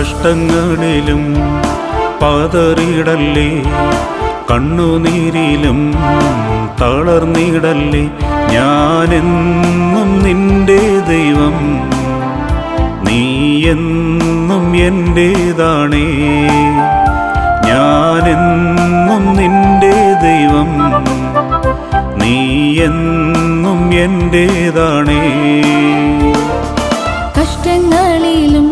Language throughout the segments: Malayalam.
കഷ്ടങ്ങളിലും പതറിയിടല്ലേ കണ്ണുനീരിലും തളർന്നിടല്ലേ ഞാനെന്നും നിന്റെ ദൈവം നീ എന്നും എന്റേതാണേ ഞാനെന്നും നിന്റെ ദൈവം നീ എന്നും എന്റേതാണേ കഷ്ടങ്ങളിലും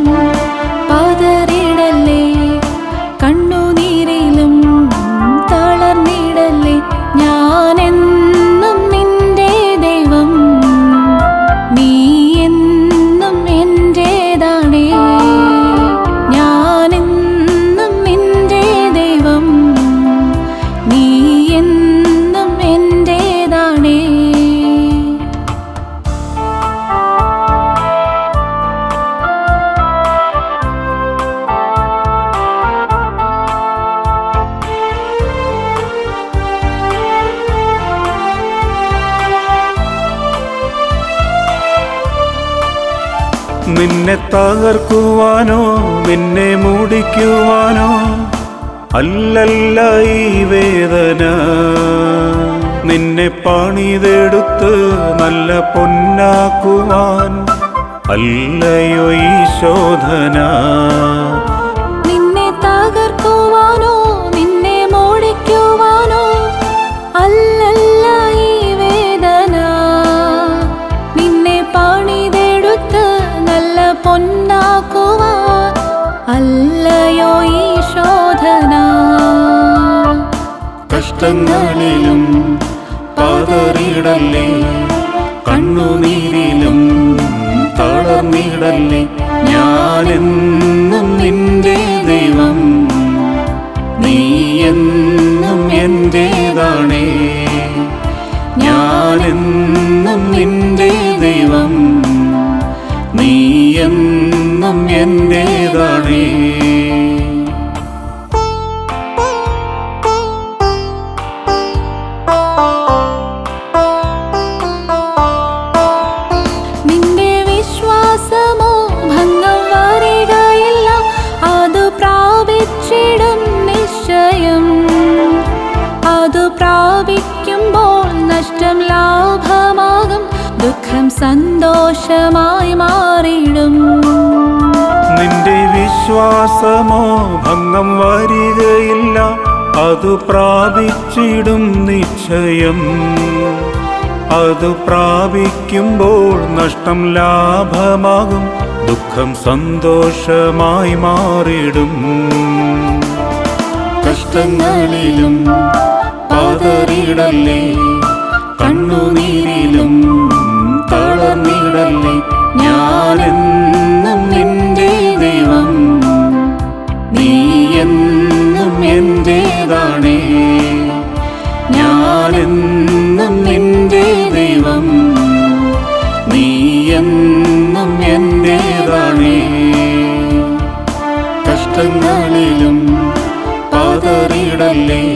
എന്നും എന്റേതാണേ നിന്നെ തകർക്കുവാനോ നിന്നെ മൂടിക്കുവാനോ അല്ലല്ല ഈ വേദന. നിന്നെ പണിതെടുത്ത് നല്ല പൊന്നാക്കുവാൻ അല്ലയോ ഈ ശോധന. കഷ്ടങ്ങളിലും പാതറിയിടല്ലേ കണ്ണുനീരിലും തളർന്നിടല്ലേ? ഞാനെന്നും നിന്റെ ദൈവം നീ എന്നും എന്റേതാണേ ഞാനെന്നും നിന്റെ ദൈവം നീ എന്നും എന്റേതാണേ സന്തോഷമായി മാറിയിടും. നിന്റെ വിശ്വാസമോ ഭംഗം വരികയില്ല അത് പ്രാപിച്ചിടും നിശ്ചയം. അത് പ്രാപിക്കുമ്പോൾ നഷ്ടം ലാഭമാകും ദുഃഖം സന്തോഷമായി മാറിടും കഷ്ടങ്ങളിലും പതറിയിടല്ലേ കണ്ണുനീരിലും ഞാനെന്നും എന്റെ ദൈവം. നീ എന്നും എന്റെ ദൈവം. നീ എന്നും കഷ്ടങ്ങളിലും പതറിയിടല്ലേ